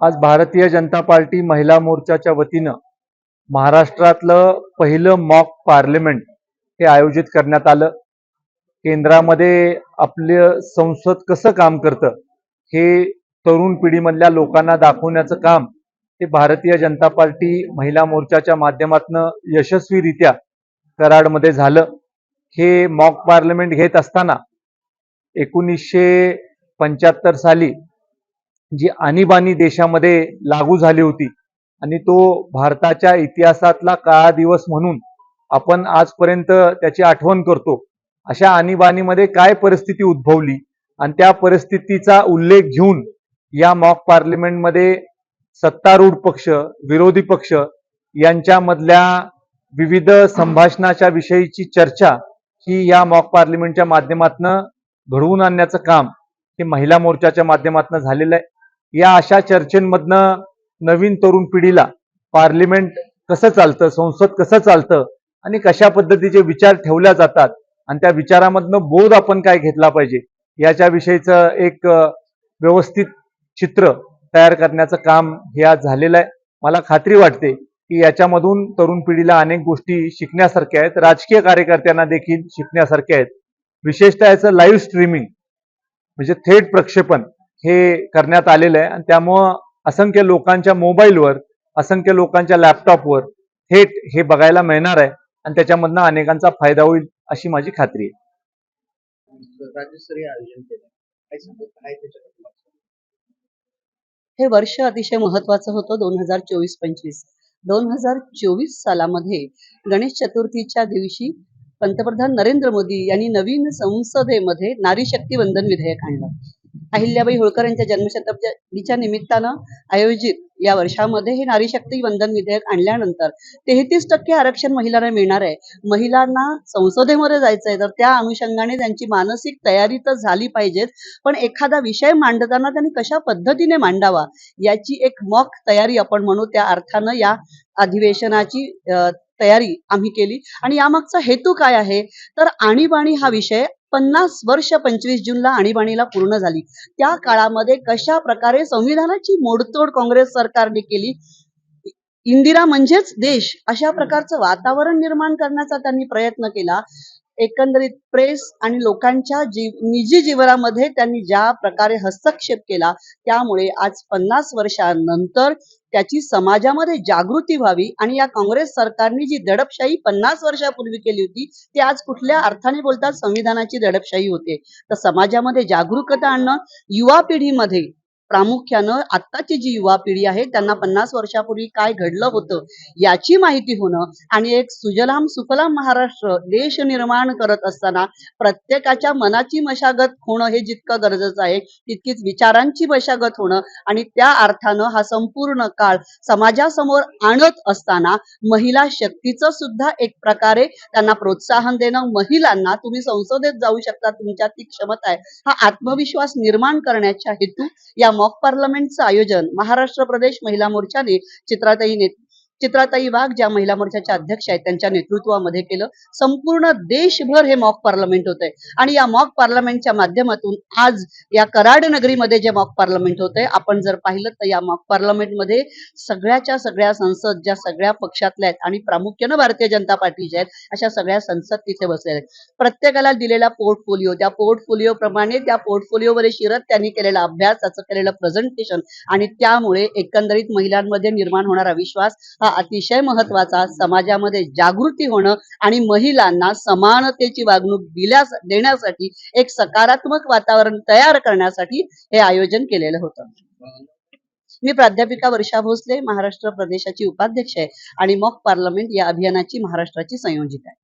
आज भारतीय जनता पार्टी महिला मोर्चाच्या वतीनं महाराष्ट्रातलं पहिलं मॉक पार्लमेंट हे आयोजित करण्यात आलं. केंद्रामध्ये आपलं संसद कसं काम करतं हे तरुण पिढीमधल्या लोकांना दाखवण्याचं काम हे भारतीय जनता पार्टी महिला मोर्चाच्या माध्यमातनं यशस्वीरित्या कराडमध्ये झालं. हे मॉक पार्लमेंट घेत असताना एकोणीसशे पंच्याहत्तर साली जी आणीबाणी देशामध्ये लागू झाली होती आणि तो भारताच्या इतिहासातला काळा दिवस म्हणून आपण आजपर्यंत त्याची आठवण करतो. अशा आणीबाणीमध्ये काय परिस्थिती उद्भवली आणि त्या परिस्थितीचा उल्लेख घेऊन या मॉक पार्लिमेंटमध्ये सत्तारूढ पक्ष विरोधी पक्ष यांच्यामधल्या विविध संभाषणाच्या विषयीची चर्चा ही या मॉक पार्लिमेंटच्या माध्यमातून घडवून आणण्याचं काम हे महिला मोर्चाच्या माध्यमातून झालेलं आहे. या अशा चर्चेमधनं नवीन तरुण पिढीला पार्लिमेंट कसं चालतं संसद कसं चालतं आणि कशा पद्धतीचे विचार ठेवल्या जातात आणि त्या विचारामधनं बोध आपण काय घेतला पाहिजे याच्या विषयीचं एक व्यवस्थित चित्र तयार करण्याचं काम हे आज झालेलं आहे. मला खात्री वाटते की याच्यामधून तरुण पिढीला अनेक गोष्टी शिकण्यासारख्या आहेत. राजकीय कार्यकर्त्यांना देखील शिकण्यासारख्या आहेत. विशेषतः याचं लाईव्ह स्ट्रीमिंग म्हणजे थेट प्रक्षेपण हे करण्यात आलेलं आहे. आणि त्यामुळं असंख्य लोकांच्या मोबाईलवर असंख्य लोकांच्या लॅपटॉपवर थेट हे बघायला मिळणार आहे. आणि त्याच्यामधनं अनेकांचा फायदा होईल अशी माझी खात्री आहे. हे वर्ष अतिशय महत्वाचं होतं दोन हजार चोवीस पंचवीस. दोन हजार चोवीस सालामध्ये गणेश चतुर्थीच्या दिवशी पंतप्रधान नरेंद्र मोदी यांनी नवीन संसदेमध्ये नारी शक्ती वंदन विधेयक आणलं. अहिल्याबाई होळकर यांच्या जन्मशताब्दीच्या निमित्तानं आयोजित या वर्षामध्ये हे नारी शक्ती वंदन विधेयक आणल्यानंतर तेहतीस टक्के आरक्षण महिलांना मिळणार आहे. महिलांना संसदेमध्ये जायचंय तर त्या अनुषंगाने त्यांची मानसिक तयारी तर झाली पाहिजेच पण एखादा विषय मांडताना त्यांनी कशा पद्धतीने मांडावा याची एक मॉक तयारी आपण म्हणू त्या अर्थानं या अधिवेशनाची तयारी आम्ही केली. आणि यामागचा हेतू काय आहे? तर आणीबाणी हा विषय पन्नास वर्ष पंचवीस जूनला आणीबाणीला पूर्ण झाली. त्या काळामध्ये कशा प्रकारे संविधानाची मोडतोड काँग्रेस सरकारने केली? इंदिरा म्हणजेच देश अशा प्रकारचं वातावरण निर्माण करण्याचा त्यांनी प्रयत्न केला. एकंदरीत प्रेस आणि लोकांच्या जीव निजी जीवनामध्ये त्यांनी ज्या प्रकारे हस्तक्षेप केला त्यामुळे आज पन्नास वर्षानंतर त्याची समाजामध्ये जागृती व्हावी आणि या काँग्रेस सरकारने जी दडपशाही पन्नास वर्षापूर्वी केली होती ती आज कुठल्या अर्थाने बोलतात संविधानाची दडपशाही होते. तर समाजामध्ये जागरूकता आणणं युवा पिढीमध्ये प्रामुख्यानं आत्ताची जी युवा पिढी आहे त्यांना पन्नास वर्षापूर्वी काय घडलं होतं याची माहिती होणं आणि एक सुजलाम सुफलाम महाराष्ट्र देश निर्माण करत असताना प्रत्येकाच्या मनाची मशागत होणं हे जितकं गरजेचं आहे तितकीच विचारांची मशागत होणं आणि त्या अर्थानं हा संपूर्ण काळ समाजासमोर आणत असताना महिला शक्तीचं सुद्धा एक प्रकारे त्यांना प्रोत्साहन देणं महिलांना तुम्ही संसदेत जाऊ शकता तुमच्या ती क्षमता आहे. हा आत्मविश्वास निर्माण करण्याच्या हेतू या मॉक पार्लमेंटचं आयोजन महाराष्ट्र प्रदेश महिला मोर्चाने चित्राताई चित्राताई वाघ ज्या महिला मोर्चाच्या अध्यक्ष आहेत त्यांच्या नेतृत्वामध्ये केलं. संपूर्ण देशभर हे मॉक पार्लमेंट होत आहे आणि या मॉक पार्लमेंटच्या माध्यमातून आज या कराड नगरीमध्ये जे मॉक पार्लमेंट होत आहे आपण जर पाहिलं तर या मॉक पार्लमेंटमध्ये सगळ्याच्या सगळ्या संसद ज्या सगळ्या पक्षातल्या आहेत आणि प्रामुख्यानं भारतीय जनता पार्टीच्या आहेत अशा सगळ्या संसद तिथे बसलेल्या आहेत. प्रत्येकाला दिलेला पोर्टफोलिओ त्या पोर्टफोलिओ प्रमाणे त्या पोर्टफोलिओवर शिरत त्यांनी केलेला अभ्यास त्याचं केलेलं प्रेझेंटेशन आणि त्यामुळे एकंदरीत महिलांमध्ये निर्माण होणारा विश्वास हा अतिशय महत्त्वाचा. समाजामध्ये जागृती होणं आणि महिलांना समानतेची वागणूक दिल्यास देण्यासाठी एक सकारात्मक वातावरण तयार करण्यासाठी हे आयोजन केलेलं होतं. मी प्राध्यापिका वर्षा भोसले महाराष्ट्र प्रदेशाची उपाध्यक्ष आहे आणि मॉक पार्लमेंट या अभियानाची महाराष्ट्राची संयोजित आहे.